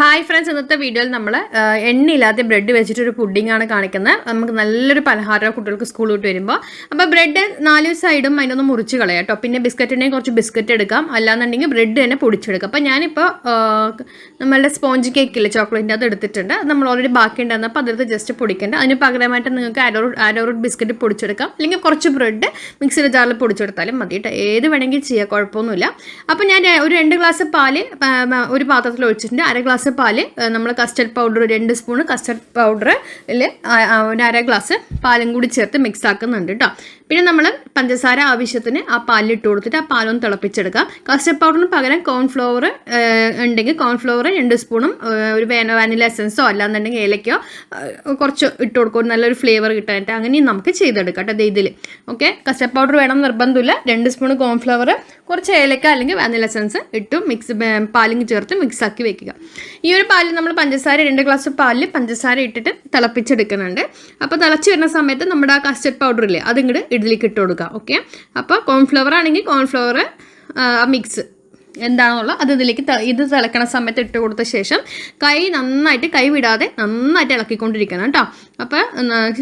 Hi friends ഇന്നത്തെ വീഡിയോയിൽ നമ്മൾ എണ്ണയില്ലാത്ത ബ്രെഡ് വെച്ചിട്ട് ഒരു പുഡിംഗ് ആണ് കാണിക്കുന്നത്. നമുക്ക് നല്ലൊരു പലഹാരം കുട്ടികൾക്ക് സ്കൂൾ വിട്ട് വരുമ്പോൾ അപ്പോൾ ബ്രെഡ് നാല് സൈഡും അതിനൊന്ന് മുറിച്ച് കളയാം കേട്ടോ പിന്നെ ബിസ്ക്കറ്റിന്റെയും കുറച്ച് ബിസ്ക്കറ്റ് എടുക്കാം. അല്ലാന്നുണ്ടെങ്കിൽ ബ്രെഡ് തന്നെ പൊടിച്ചെടുക്കാം. അപ്പോൾ ഞാനിപ്പോൾ നമ്മളുടെ സ്പോഞ്ച് കേക്കില്ലേ ചോക്ലേറ്റിന്റെ അത് എടുത്തിട്ടുണ്ട്. നമ്മൾ ഓൾറെഡി ബാക്കി ഉണ്ടായിരുന്നപ്പോൾ അതെടുത്ത് ജസ്റ്റ് പൊടിക്കേണ്ട. അതിന് പകരമായിട്ട് നിങ്ങൾക്ക് ആരോ ആരോറൂട്ട് ബിസ്ക്കറ്റ് പൊടിച്ചെടുക്കാം. അല്ലെങ്കിൽ കുറച്ച് ബ്രെഡ് മിക്സിയുടെ ജാറിൽ പൊടിച്ചെടുത്താലും മതി കേട്ടോ ഏത് വേണമെങ്കിൽ ചെയ്യാം കുഴപ്പമൊന്നുമില്ല. അപ്പോൾ ഞാൻ ഒരു രണ്ട് ഗ്ലാസ് പാൽ ഒരു പാത്രത്തിൽ ഒഴിച്ചിട്ടുണ്ട്. അര ഗ്ലാസ് പാൽ നമ്മൾ കസ്റ്റർഡ് പൗഡർ രണ്ട് സ്പൂൺ കസ്റ്റർഡ് പൗഡറിൽ ഒരു അര ഗ്ലാസ് പാലും കൂടി ചേർത്ത് മിക്സ് ആക്കുന്നുണ്ട് കേട്ടോ പിന്നെ നമ്മൾ പഞ്ചസാര ആവശ്യത്തിന് ആ പാലിൽ ഇട്ട് കൊടുത്തിട്ട് ആ പാലൊന്ന് തിളപ്പിച്ചെടുക്കാം. കസ്റ്റർഡ് പൗഡറിന് പകരം കോൺഫ്ലവർ ഉണ്ടെങ്കിൽ കോൺഫ്ലവർ രണ്ട് സ്പൂണും ഒരു വേന വാനില എസൻസോ അല്ലാന്നുണ്ടെങ്കിൽ ഏലക്കോ കുറച്ച് ഇട്ട് കൊടുക്കും. നല്ലൊരു ഫ്ലേവർ കിട്ടാനായിട്ട്. അങ്ങനെയും നമുക്ക് ചെയ്തെടുക്കാം കേട്ടോ ഇതിൽ ഓക്കെ കസ്റ്റർഡ് പൗഡർ വേണം നിർബന്ധമില്ല. രണ്ട് സ്പൂൺ കോൺഫ്ലവർ കുറച്ച് ഏലക്ക അല്ലെങ്കിൽ വാനില എസൻസ് ഇട്ടും മിക്സ് പാലിങ് ചേർത്ത് മിക്സ് ആക്കി വെക്കുക. ഈ ഒരു പാലിൽ നമ്മൾ പഞ്ചസാര രണ്ട് ഗ്ലാസ് പാലിൽ പഞ്ചസാര ഇട്ടിട്ട് തിളപ്പിച്ചെടുക്കുന്നുണ്ട്. അപ്പോൾ തിളച്ച് വരുന്ന സമയത്ത് നമ്മുടെ ആ കസ്റ്റർഡ് പൗഡർ ഇല്ലേ അതിങ്ങോട്ട് ഇതിലേക്ക് ഇട്ട് കൊടുക്കുക. ഓക്കെ അപ്പോൾ കോൺഫ്ലവർ ആണെങ്കിൽ കോൺഫ്ലവർ മിക്സ് എന്താണെന്നുള്ള അത് ഇതിലേക്ക് ഇത് തിളക്കണ സമയത്ത് ഇട്ട് കൊടുത്ത ശേഷം കൈ നന്നായിട്ട് കൈ വിടാതെ നന്നായിട്ട് ഇളക്കിക്കൊണ്ടിരിക്കണം കേട്ടോ. അപ്പോൾ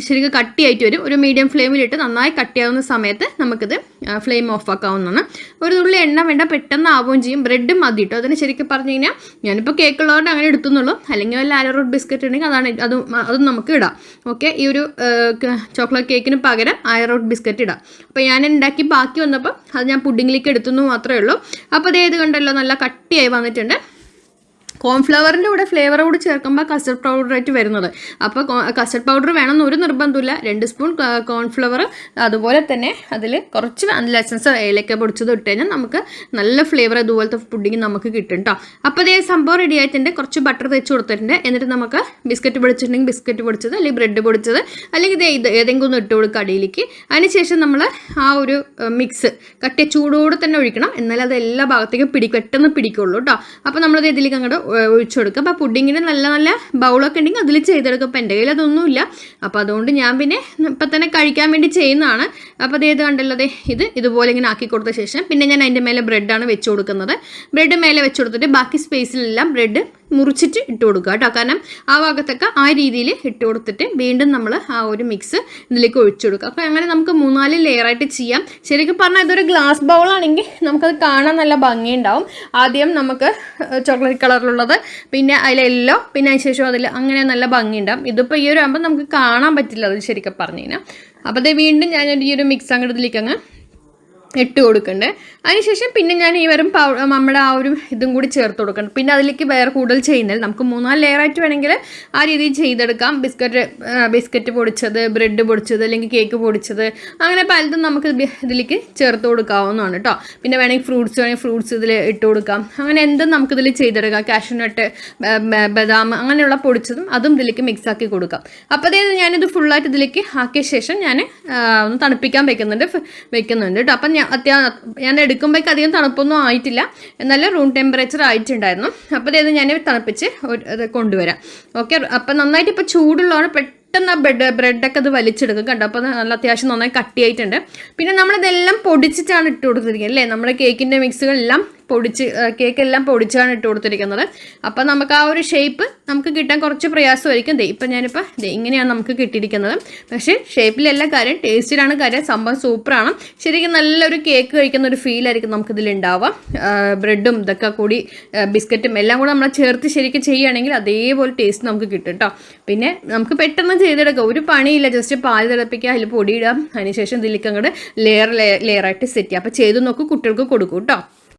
ശരിക്കും കട്ടിയായിട്ട് വരും. ഒരു മീഡിയം ഫ്ലെയിമിലിട്ട് നന്നായി കട്ടിയാവുന്ന സമയത്ത് നമുക്കിത് ഫ്ലെയിം ഓഫ് ആക്കാവുന്നതാണ്. ഒരു തുള്ളി എണ്ണ വേണ്ട പെട്ടെന്ന് ആവുകയും ചെയ്യും. ബ്രെഡ് മതി കേട്ടോ അതിന് ശരിക്കും പറഞ്ഞു കഴിഞ്ഞാൽ ഞാനിപ്പോൾ കേക്ക് ഉള്ളതുകൊണ്ട് അങ്ങനെ എടുത്തുന്നുള്ളൂ. അല്ലെങ്കിൽ വല്ല റോഡ് ബിസ്ക്കറ്റ് ഉണ്ടെങ്കിൽ അതാണ് അത് അതും നമുക്ക് ഇടാം. ഓക്കെ ഈ ഒരു ചോക്ലേറ്റ് കേക്കിന് പകരം ആയറോട്ട് ബിസ്ക്കറ്റ് ഇടാം. അപ്പോൾ ഞാൻ ഉണ്ടാക്കി ബാക്കി വന്നപ്പോൾ അത് ഞാൻ പുഡിങ്ങിലേക്ക് എടുത്തു മാത്രമേ ഉള്ളൂ. അപ്പോൾ അതേ ഇത് കണ്ടല്ലോ നല്ല കട്ടിയായി വന്നിട്ടുണ്ട്. കോൺഫ്ലവറിന്റെ കൂടെ ഫ്ലേവർ കൂടി ചേർക്കുമ്പോൾ കസ്റ്റർഡ് പൗഡർ ആയിട്ട് വരുന്നത്. അപ്പോൾ കസ്റ്റർഡ് പൗഡർ വേണമെന്ന് ഒരു നിർബന്ധമില്ല രണ്ട് സ്പൂൺ കോൺഫ്ലവർ അതുപോലെ തന്നെ അതിൽ കുറച്ച് വാനില എസൻസ് ഏലക്ക പൊടിച്ചത് ഇട്ട് കഴിഞ്ഞാൽ നമുക്ക് നല്ല ഫ്ലേവർ ഇതുപോലത്തെ പുഡിങ് നമുക്ക് കിട്ടും കേട്ടോ അപ്പോൾ അതേ സംഭവം റെഡി ആയിട്ടുണ്ട്. കുറച്ച് ബട്ടർ തേച്ച് കൊടുത്തിട്ടുണ്ട്. എന്നിട്ട് നമുക്ക് ബിസ്ക്കറ്റ് പൊടിച്ചിട്ടുണ്ടെങ്കിൽ ബിസ്ക്കറ്റ് പൊടിച്ചത് അല്ലെങ്കിൽ ബ്രെഡ് പൊടിച്ചത് അല്ലെങ്കിൽ ഇത് ഏതെങ്കിലും ഒന്ന് ഇട്ട് കൊടുക്കുക അടിയിലേക്ക്. അതിനുശേഷം നമ്മൾ ആ ഒരു മിക്സ് കട്ടിയ ചൂടോടെ തന്നെ ഒഴിക്കണം. എന്നാലേ അത് എല്ലാ ഭാഗത്തേക്കും പിടി പെട്ടെന്ന് പിടിക്കുള്ളൂ കേട്ടോ അപ്പോൾ നമ്മളത് ഇതിലേക്ക് അങ്ങോട്ട് ഒഴിച്ചു കൊടുക്കുക അപ്പോൾ പുഡിങ്ങിന് നല്ല നല്ല ബൗളൊക്കെ ഉണ്ടെങ്കിൽ അതിൽ ചെയ്തെടുക്കും അപ്പോൾ എന്റെ കയ്യിൽ അതൊന്നുമില്ല അപ്പോൾ അതുകൊണ്ട് ഞാൻ പിന്നെ ഇപ്പം തന്നെ കഴിക്കാൻ വേണ്ടി ചെയ്യുന്നതാണ്. അപ്പോൾ അതേത് കണ്ടല്ലോ ദേ ഇത് ഇതുപോലെ ഇങ്ങനെ ആക്കി കൊടുത്ത ശേഷം പിന്നെ ഞാൻ അതിന്റെ മേലെ ബ്രെഡാണ് വെച്ച് കൊടുക്കുന്നത്. ബ്രെഡ് മേലെ വെച്ച് കൊടുത്തിട്ട് ബാക്കി സ്പേസിലെല്ലാം ബ്രെഡ് മുറിച്ചിട്ട് ഇട്ട് കൊടുക്കുക കേട്ടോ. കാരണം ആ ഭാഗത്തൊക്കെ ആ രീതിയിൽ ഇട്ട് കൊടുത്തിട്ട് വീണ്ടും നമ്മൾ ആ ഒരു മിക്സ് ഇതിലേക്ക് ഒഴിച്ചു കൊടുക്കുക. അപ്പോൾ അങ്ങനെ നമുക്ക് മൂന്നാൽ ലെയറായിട്ട് ചെയ്യാം. ശരിക്കും പറഞ്ഞാൽ ഇതൊരു ഗ്ലാസ് ബൗളാണെങ്കിൽ നമുക്കത് കാണാൻ നല്ല ഭംഗിയുണ്ടാവും. ആദ്യം നമുക്ക് ചോക്ലേറ്റ് കളറിലുള്ളത് പിന്നെ അതിൽ യെല്ലോ പിന്നെ അതിന് ശേഷം അതിൽ അങ്ങനെ നല്ല ഭംഗിയുണ്ടാവും. ഇതിപ്പോൾ ഈ ഒരു ആകുമ്പോൾ നമുക്ക് കാണാൻ പറ്റില്ല അത് ശരിക്കും പറഞ്ഞു കഴിഞ്ഞാൽ അപ്പോൾ അത് വീണ്ടും ഞാൻ ഈ ഒരു മിക്സ് അങ്ങോട്ട് ഇതിലേക്ക് അങ്ങ് ഇട്ട് കൊടുക്കണ്ടേ. അതിനുശേഷം പിന്നെ ഞാൻ ഈ വെറും പൗ നമ്മുടെ ആ ഒരു ഇതും കൂടി ചേർത്ത് കൊടുക്കണം. പിന്നെ അതിലേക്ക് വേറെ കൂടുതൽ ചെയ്യുന്നില്ല നമുക്ക് മൂന്നാൽ ലെയറായിട്ട് വേണമെങ്കിൽ ആ രീതിയിൽ ചെയ്തെടുക്കാം. ബിസ്ക്കറ്റ് ബിസ്ക്കറ്റ് പൊടിച്ചത് ബ്രെഡ് പൊടിച്ചത് അല്ലെങ്കിൽ കേക്ക് പൊടിച്ചത് അങ്ങനെ പലതും നമുക്ക് ഇതിലേക്ക് ചേർത്ത് കൊടുക്കാവുന്നതാണ് കേട്ടോ പിന്നെ വേണമെങ്കിൽ ഫ്രൂട്ട്സ് വേണമെങ്കിൽ ഫ്രൂട്ട്സ് ഇതിൽ ഇട്ട് കൊടുക്കാം. അങ്ങനെ എന്തും നമുക്ക് നമുക്കിതിൽ ചെയ്തെടുക്കാം. കാഷ്യൂനട്ട് ബദാം അങ്ങനെയുള്ള പൊടിച്ചതും അതും ഇതിലേക്ക് മിക്സ് ആക്കി കൊടുക്കാം. അപ്പോൾ അതായത് ഞാനിത് ഫുള്ളായിട്ട് ഇതിലേക്ക് ആക്കിയ ശേഷം ഞാൻ ഒന്ന് തണുപ്പിക്കാൻ വെക്കുന്നുണ്ട് വെക്കുന്നുണ്ട് കേട്ടോ അപ്പം ഞാൻ ഞാൻ എടുക്കുമ്പോഴേക്ക് അധികം തണുപ്പൊന്നും ആയിട്ടില്ല. എന്നാലും റൂം ടെമ്പറേച്ചർ ആയിട്ടുണ്ടായിരുന്നു. അപ്പോൾ അതായത് ഞാൻ തണുപ്പിച്ച് ഇത് കൊണ്ടുവരാം. ഓക്കെ അപ്പം നന്നായിട്ട് ഇപ്പോൾ ചൂടുള്ളതാണ് പെട്ടെന്ന് ആ ബ്രെഡ് ബ്രെഡൊക്കെ അത് വലിച്ചെടുക്കും കണ്ടോ? അപ്പോൾ നല്ല അത്യാവശ്യം നന്നായി കട്ടിയായിട്ടുണ്ട്. പിന്നെ നമ്മളിതെല്ലാം പൊടിച്ചിട്ടാണ് ഇട്ട് കൊടുത്തിരിക്കുന്നത് അല്ലേ നമ്മുടെ കേക്കിന്റെ മിക്സുകളെല്ലാം പൊടിച്ച് കേക്ക് എല്ലാം പൊടിച്ചാണ് ഇട്ട് കൊടുത്തിരിക്കുന്നത്. അപ്പം നമുക്ക് ആ ഒരു ഷേപ്പ് നമുക്ക് കിട്ടാൻ കുറച്ച് പ്രയാസമായിരിക്കും. ദേ ഇപ്പം ഞാനിപ്പോൾ ദേ ഇങ്ങനെയാണ് നമുക്ക് കിട്ടിയിരിക്കുന്നത്. പക്ഷേ ഷേപ്പിലല്ല കാര്യം ടേസ്റ്റിലാണ് കാര്യം. സംഭവം സൂപ്പറാണ് ശരിക്കും നല്ലൊരു കേക്ക് കഴിക്കുന്ന ഒരു ഫീലായിരിക്കും നമുക്കിതിലുണ്ടാവുക ബ്രെഡും ഇതൊക്കെ കൂടി ബിസ്ക്കറ്റും എല്ലാം കൂടെ നമ്മൾ ചേർത്ത് ശരിക്കും ചെയ്യുകയാണെങ്കിൽ അതേപോലെ ടേസ്റ്റ് നമുക്ക് കിട്ടും കേട്ടോ പിന്നെ നമുക്ക് പെട്ടെന്ന് ചെയ്തെടുക്കാം. ഒരു പണിയില്ല. ജസ്റ്റ് പാൽ തിളപ്പിക്കുക അതിൽ പൊടിയിടാം അതിനുശേഷം ഇതിലേക്ക് അങ്ങോട്ട് ലെയർ ലെയർ ലെയറായിട്ട് സെറ്റ് ചെയ്യാം അപ്പോൾ ചെയ്ത് നോക്ക് കുട്ടികൾക്ക് കൊടുക്കും കേട്ടോ